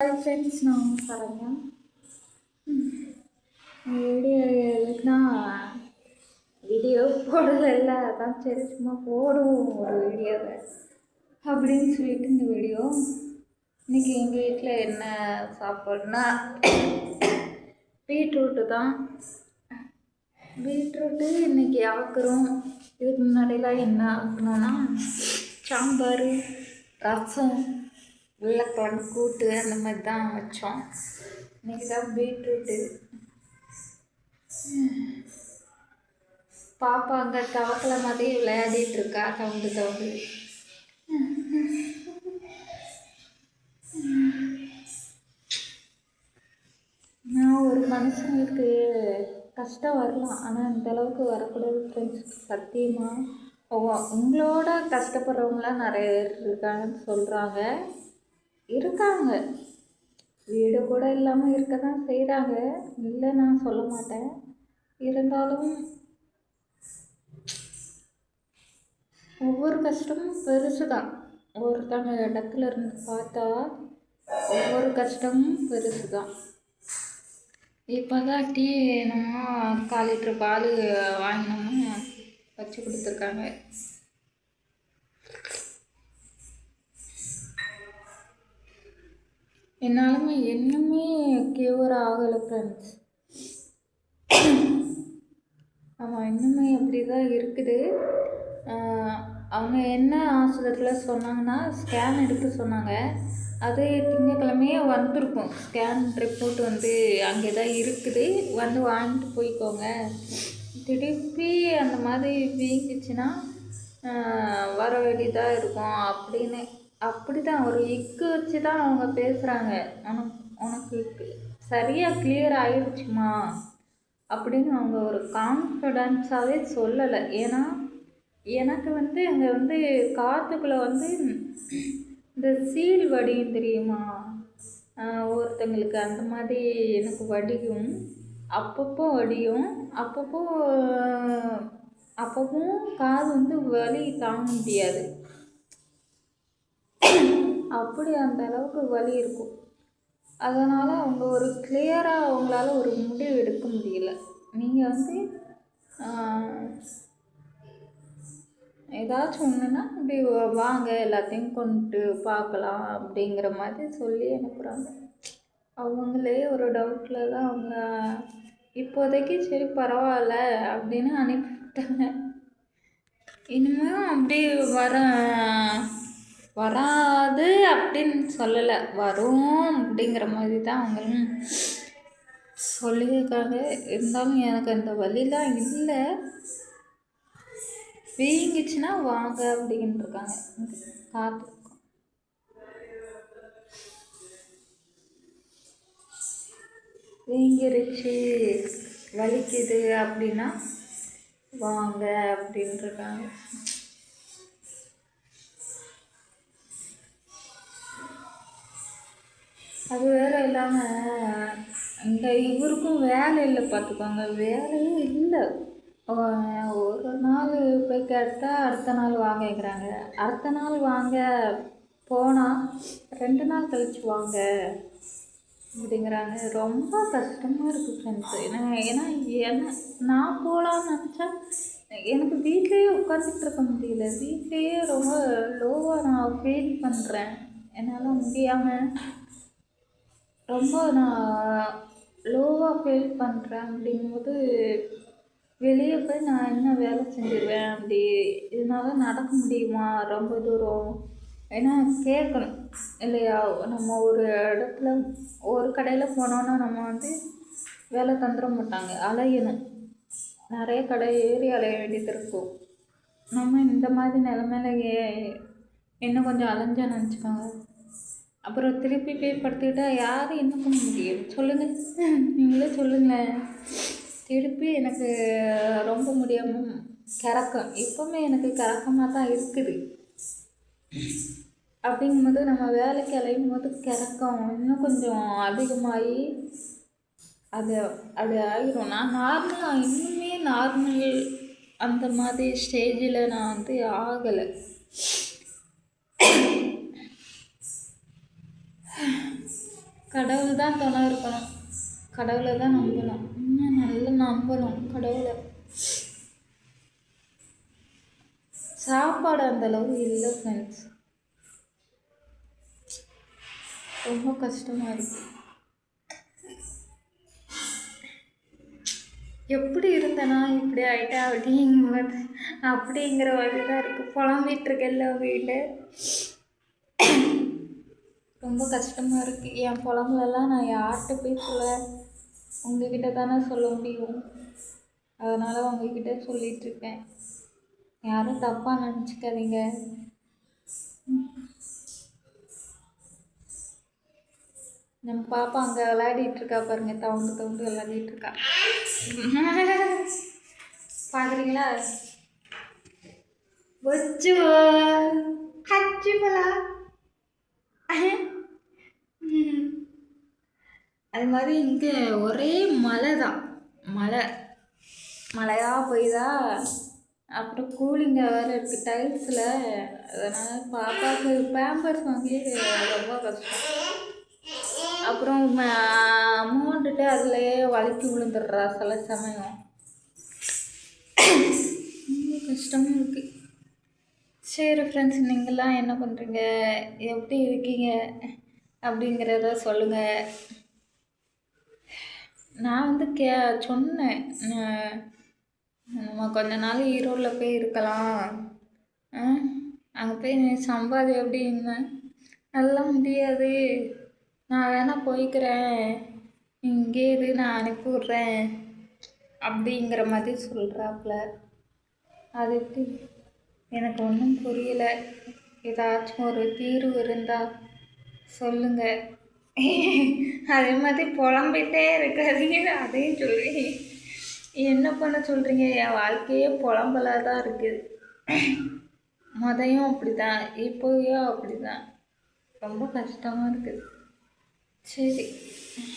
Hi friends நான் Saranya. Video எதுக்குன்னா video போடல அதான் சரி சும்மா போடுவோம் ஒரு வீடியோவை அப்படின்னு சொல்லிட்டு இந்த வீடியோ இன்றைக்கி எங்கள் வீட்டில் என்ன சாப்பாடுனா பீட்ரூட்டு தான். பீட்ரூட்டு இன்றைக்கி ஆக்குறோம். இதுக்கு முன்னாடிலாம் என்ன ஆக்கணும்னா சாம்பார் ரசம் உருளைக்கிழங்கு கூட்டு அந்த மாதிரி தான் வச்சோம். இன்றைக்கி தான் பீட்ரூட்டு பாப்பா அங்கே தவக்கல மாதிரி விளையாடிட்டு இருக்கா தவுண்டு தவுண்டு நான் ஒரு மனுஷங்களுக்கு கஷ்டம் வரலாம் ஆனால் இந்த அளவுக்கு வரக்கூடாது ஃப்ரெண்ட்ஸ் சத்தியமாக உங்களோட கஷ்டப்படுறவங்களாம் நிறைய பேர் இருக்காங்கன்னு சொல்கிறாங்க இருக்காங்க. வீடு கூட இல்லாமல் இருக்க தான் செய்கிறாங்க இல்லை நான் சொல்ல மாட்டேன். இருந்தாலும் ஒவ்வொரு கஷ்டமும் பெருசு தான் ஒருத்தவங்க இடத்துல இருந்து பார்த்தா ஒவ்வொரு கஷ்டமும் பெருசு தான் இப்போ தான் டீ நம்ம கால் லிட்டர் பால் வாங்கினோம்னு வச்சு கொடுத்துருக்காங்க. என்னாலுமே இன்னுமே க்யூர் ஆகலை ஃப்ரெண்ட்ஸ் ஆமாம் இன்னுமே அப்படி தான் இருக்குது அவங்க என்ன ஆஸ்பத்திரியில் சொன்னாங்கன்னா ஸ்கேன் எடுக்க சொன்னாங்க. அது திங்கக்கிழமையே வந்திருக்கும். ஸ்கேன் ரிப்போர்ட் வந்து அங்கே தான் இருக்குது. வந்து வாங்கிட்டு போய்க்கோங்க. திருப்பி அந்த மாதிரி வீங்கிச்சுன்னா வர வேண்டியதாக இருக்கும் அப்படின்னு அப்படி தான் ஒரு இக்கு வச்சு தான் அவங்க பேசுகிறாங்க உனக்கு உனக்கு சரியாக கிளியர் ஆயிடுச்சுமா அப்படின்னு அவங்க ஒரு கான்ஃபிடென்ஸாகவே சொல்லலை. ஏன்னா எனக்கு வந்து அங்கே வந்து காற்றுக்குள்ளே வந்து இந்த சீல் வடியும் தெரியுமா? ஒருத்தங்களுக்கு அந்த மாதிரி எனக்கு வடியும். அப்பப்போ வடியும். அப்பப்போ அப்பப்போ காது வந்து வலி தாங்க முடியாது. அப்படி அந்த அளவுக்கு வலி இருக்கும். அதனால் அவங்க ஒரு கிளியராக அவங்களால ஒரு முடிவு எடுக்க முடியல. நீங்கள் வந்து ஏதாச்சும் ஒன்றுனா இப்படி வாங்க எல்லாத்தையும் கொண்டு பார்க்கலாம் அப்படிங்கிற மாதிரி சொல்லி அனுப்புகிறாங்க அவங்களே ஒரு டவுட்டில் தான் அவங்க இப்போதைக்கு சரி பரவாயில்ல அப்படின்னு அனுப்பிவிட்டாங்க இனிமேல் அப்படி வர வராது அப்படின்னு சொல்லலை. வரும் அப்படிங்கிற மாதிரி தான் அவங்களும் சொல்லியிருக்காங்க. இருந்தாலும் எனக்கு அந்த வழிலாம் இல்லை. வீங்கிச்சுன்னா வாங்க அப்படின்னு இருக்காங்க. காத்து வீங்கிருச்சு வலிக்குது அப்படின்னா வாங்க அப்படின்ட்டுருக்காங்க அது வேறு இல்லாமல் இந்த இவருக்கும் வேலை இல்லை பார்த்துக்கோங்க வேலையும் இல்லை. ஒரு நாள் போய் கேட்டால் அடுத்த நாள் வாங்கிக்கிறாங்க அடுத்த நாள் வாங்க போனால் ரெண்டு நாள் கழிச்சு வாங்க அப்படிங்கிறாங்க. ரொம்ப கஷ்டமாக இருக்குது ஃப்ரெண்ட்ஸு ஏன்னா ஏன்னா என்ன நான் போகலான்னு நினச்சா எனக்கு வீட்லேயே உட்காந்துட்டு இருக்க முடியல. வீட்லேயே ரொம்ப லோவாக நான் ஃபீல் பண்ணுறேன் என்னால் முடியாமல் ரொம்ப நான் லோவாக ஃபீல் பண்ணுறேன் அப்படிங்கும்போது வெளியே போய் நான் என்ன வேலை செஞ்சிருவேன் அப்படி இதனால் நடக்க முடியுமா? ரொம்ப தூரம். ஏன்னா கேட்கணும் இல்லையா? நம்ம ஒரு இடத்துல ஒரு கடையில் போனோன்னா நம்ம வந்து வேலை தந்துட மாட்டாங்க அலையணும். நிறைய கடை ஏறி அலைய வேண்டியது இருக்கும். நம்ம இந்த மாதிரி நிலமையில இன்னும் கொஞ்சம் அலைஞ்சா நினச்சிக்கோங்க. அப்புறம் திருப்பி போய் படுத்துக்கிட்டா யாரும் என்ன பண்ண முடியும்? சொல்லுங்கள் நீங்களே சொல்லுங்களேன். திருப்பி எனக்கு ரொம்ப முடியாமல் கறக்கம். எப்போவுமே எனக்கு கறக்கமாக தான் இருக்குது. அப்படிங்கும்போது நம்ம வேலைக்கு அலையும் போது கிறக்கம். இன்னும் கொஞ்சம் அதிகமாகி அது அது ஆகிரும் நான் நார்மலாக இன்னுமே நார்மல் அந்த மாதிரி ஸ்டேஜில் நான் வந்து ஆகலை. கடவுள் தான் துணை இருக்கணும் கடவுளை தான் நம்பணும். இன்னும் நல்லா நம்பணும் கடவுளை. சாப்பாடு அந்தளவு இல்லை ஃப்ரெண்ட்ஸ் ரொம்ப கஷ்டமாக இருக்கு. எப்படி இருந்தேனா இப்படி ஆகிட்டேன் அப்படிங்கிறது அப்படிங்கிற மாதிரி தான் இருக்குது புலம்பிட்டு இருக்கேன் இல்லை வீட்டில் ரொம்ப கஷ்டமாக இருக்குது என் புலம்பலெல்லாம் நான் யார்கிட்ட போய் சொல்ல? உங்ககிட்ட தானே சொல்ல முடியும். அதனால் உங்ககிட்ட சொல்லிகிட்ருக்கேன் யாரும் தப்பாக நினச்சிக்காதீங்க. நம்ம பாப்பா அங்கே விளையாடிட்டு இருக்கா பாருங்க. தவுண்டு தவுண்டு விளையாடிட்டு இருக்கா. பார்க்குறீங்களா பொச்சு ஹச்சு போலா அது மாதிரி இங்கே ஒரே மழை தான் மழை. மழையாக பெய்யுதா அப்புறம் கூலிங்காக வேறு இருக்குது டைல்ஸில் அதனால் பாப்பாவுக்கு பேம்பர்ஸ் வாங்கி ரொம்ப கஷ்டம். அப்புறம் அமௌண்ட்டுட்டு அதுலேயே வழுக்கி விழுந்துடுறா சில சமயம். ரொம்ப கஷ்டமாக இருக்குது சரி ஃப்ரெண்ட்ஸ் நீங்கள்லாம் என்ன பண்ணுறீங்க எப்படி இருக்கீங்க? அப்படிங்கிறத சொல்லுங்கள் நான் வந்து கே சொன்னேன் நம்ம கொஞ்ச நாள் ஈரோடில் போய் இருக்கலாம். அங்கே போய் நீ சம்பாதி அப்படின்னேன் அதெல்லாம் முடியாது. நான் வேணால் போய்க்கிறேன். இங்கே இரு நான் அனுப்பி விட்றேன் அப்படிங்கிற மாதிரி சொல்கிறாப்புல அது எப்படி? எனக்கு ஒன்றும் புரியலை. ஏதாச்சும் ஒரு தீர்வு இருந்தால் சொல்லுங்கள் அதே மாதிரி புலம்பிகிட்டே இருக்காதீங்க. அதையும் சொல்லி என்ன பண்ண சொல்கிறீங்க என் வாழ்க்கையே புலம்பலாக தான் இருக்குது மொதையும் அப்படி தான் இப்போயும் அப்படி தான் ரொம்ப கஷ்டமாக இருக்குது சரி.